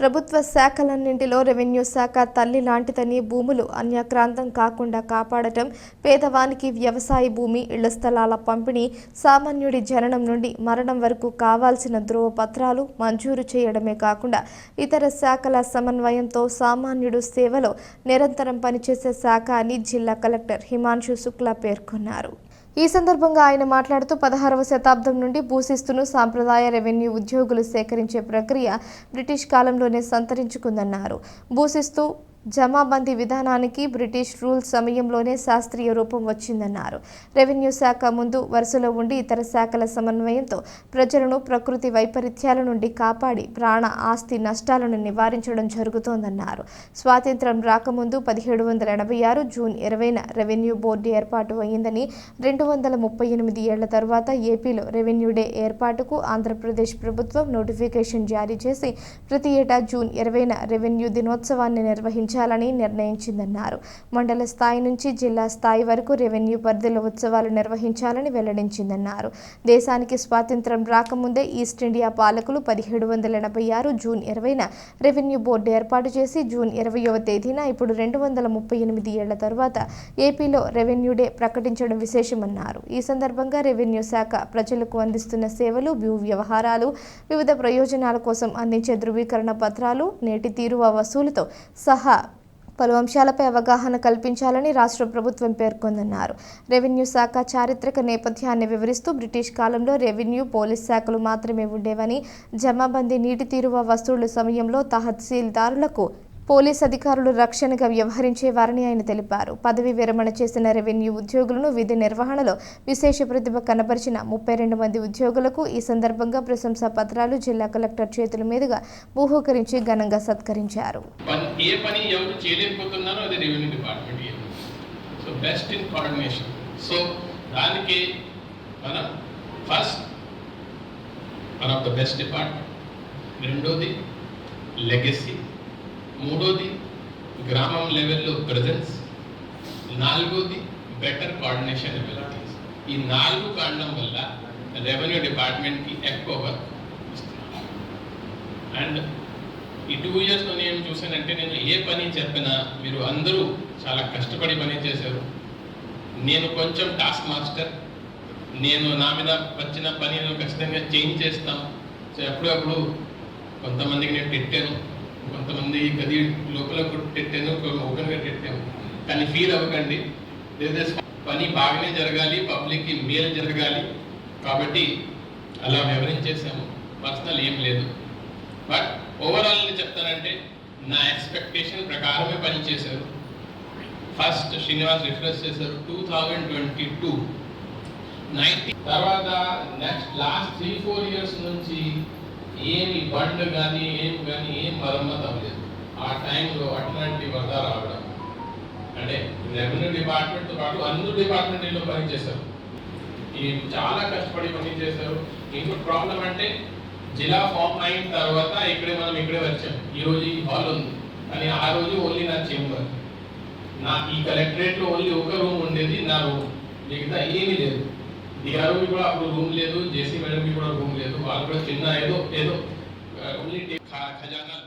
ప్రభుత్వ శాఖలన్నింటిలో రెవెన్యూ శాఖ తల్లి లాంటిదని భూములు అన్యక్రాంతం కాకుండా కాపాడటం పేదవానికి వ్యవసాయ భూమి ఇళ్ళ స్థలాల పంపిణీ సామాన్యుడి జననం నుండి మరణం వరకు కావాల్సిన ధ్రువపత్రాలు మంజూరు చేయడమే కాకుండా ఇతర శాఖల సమన్వయంతో సామాన్యుడు సేవలో నిరంతరం పనిచేసే శాఖ అని జిల్లా కలెక్టర్ హిమాంశు శుక్లా పేర్కొన్నారు. ఈ సందర్భంగా ఆయన మాట్లాడుతూ పదహారవ శతాబ్దం నుండి భూశిస్తును సాంప్రదాయ రెవెన్యూ ఉద్యోగులు సేకరించే ప్రక్రియ బ్రిటిష్ కాలంలోనే సంతరించుకుందన్నారు. భూశిస్తు జమాబందీ విధానానికి బ్రిటిష్ రూల్ సమయంలోనే శాస్త్రీయ రూపం వచ్చిందన్నారు. రెవెన్యూ శాఖ ముందు వరుసలో ఉండి ఇతర శాఖల సమన్వయంతో ప్రజలను ప్రకృతి వైపరీత్యాల నుండి కాపాడి ప్రాణ ఆస్తి నష్టాలను నివారించడం జరుగుతోందన్నారు. స్వాతంత్రం రాకముందు పదిహేడు వందల ఎనభై ఆరు జూన్ ఇరవైన రెవెన్యూ బోర్డు ఏర్పాటు అయిందని రెండు వందల ముప్పై ఎనిమిది ఏళ్ళ తర్వాత ఏపీలో రెవెన్యూ డే ఏర్పాటుకు ఆంధ్రప్రదేశ్ ప్రభుత్వం నోటిఫికేషన్ జారీ చేసి ప్రతి ఏటా జూన్ ఇరవైన రెవెన్యూ దినోత్సవాన్ని నిర్వహించారు నిర్వహించాలని నిర్ణయించిందన్నారు. మండల స్థాయి నుంచి జిల్లా స్థాయి వరకు రెవెన్యూ పరిధిలో ఉత్సవాలు నిర్వహించాలని వెల్లడించిందన్నారు. దేశానికి స్వాతంత్రం రాకముందే ఈస్ట్ ఇండియా పాలకులు పదిహేడు వందల ఎనభై ఆరు జూన్ ఇరవైన రెవెన్యూ బోర్డు ఏర్పాటు చేసి జూన్ ఇరవయవ తేదీన ఇప్పుడు రెండు వందల ముప్పై ఎనిమిది ఏళ్ళ తర్వాత ఏపీలో రెవెన్యూ డే ప్రకటించడం విశేషమన్నారు. ఈ సందర్భంగా రెవెన్యూ శాఖ ప్రజలకు అందిస్తున్న సేవలు భూ వ్యవహారాలు వివిధ ప్రయోజనాల కోసం అందించే ధృవీకరణ పత్రాలు నేటి తీరువ వసూలుతో సహా పలు అంశాలపై అవగాహన కల్పించాలని రాష్ట్ర ప్రభుత్వం పేర్కొందన్నారు. రెవెన్యూ శాఖ చారిత్రక నేపథ్యాన్ని వివరిస్తూ బ్రిటిష్ కాలంలో రెవెన్యూ పోలీస్ శాఖలు మాత్రమే ఉండేవని జమాబందీ నీటి తీరువ వసూళ్ళ సమయంలో తహసీల్దారులకు పోలీస్ అధికారులు రక్షణగా వ్యవహరించేవారని ఆయన తెలిపారు. పదవి విరమణ చేసిన రెవెన్యూ ఉద్యోగులను విధి నిర్వహణలో విశేష ప్రతిభ కనబరిచిన ముప్పై రెండు మంది ఉద్యోగులకు ఈ సందర్భంగా ప్రశంసా పత్రాలు జిల్లా కలెక్టర్ చేతుల మీదుగా బహూకరించి ఘనంగా సత్కరించారు. రెండోది లెగసీ మూడోది గ్రామం లెవెల్లో ప్రజెన్స్ నాలుగోది బెటర్ కోఆర్డినేషన్ అబిలిటీస్ ఈ నాలుగు కారణం వల్ల రెవెన్యూ డిపార్ట్మెంట్కి ఎక్కువ వర్క్ అండ్ ఈ టూ ఇయర్స్లో నేను చూసానంటే నేను ఏ పని చెప్పినా మీరు అందరూ చాలా కష్టపడి పని చేశారు. నేను కొంచెం టాస్క్ మాస్టర్ నేను నా మీద వచ్చిన పని నేను ఖచ్చితంగా చేంజ్ చేస్తాను సో ఎప్పుడప్పుడు కొంతమందికి నేను తిట్టాను. కొంతమంది గది లోపల పెట్టాను తిట్టాను ఓపెన్గా కానీ ఫీల్ అవ్వకండి. పని బాగానే జరగాలి పబ్లిక్కి మేలు జరగాలి. కాబట్టి అలా వివరించేసాము పర్సనల్ ఏం లేదు. బట్ ఓవరాల్ చెప్తానంటే నా ఎక్స్పెక్టేషన్ ప్రకారమే పనిచేశారు ఫస్ట్ శ్రీనివాస్ రిఫరెన్స్ చేశారు two thousand twenty two ninety తర్వాత next last three four years నుంచి ఏమి బండ్లు కానీ ఏం కానీ ఏం మరమ్మతు అవ్వలేదు ఆ టైంలో అట్లాంటి వరద రావడం. అంటే రెవెన్యూ డిపార్ట్మెంట్తో పాటు అన్ని డిపార్ట్మెంట్లో పనిచేశారు ఈ చాలా కష్టపడి పనిచేశారు ఇంకో ప్రాబ్లం అంటే జిల్లా ఫామ్ అయిన తర్వాత ఇక్కడే మనం ఇక్కడే వచ్చాం. ఈ రోజు ఈ హాల్ ఉంది. కానీ ఆ రోజు ఓన్లీ నా చేంబర్ నా ఈ కలెక్టరేట్లో ఓన్లీ ఒక రూమ్ ఉండేది నా రూమ్. మిగతా ఏమీ లేదు. ఈ డిఆర్ఓకి కూడా అప్పుడు రూమ్ లేదు జేసీ మేడంకి కూడా రూమ్ లేదు. వాళ్ళు కూడా చిన్న ఏదో ఏదో ఓన్లీ ఖజానాలు.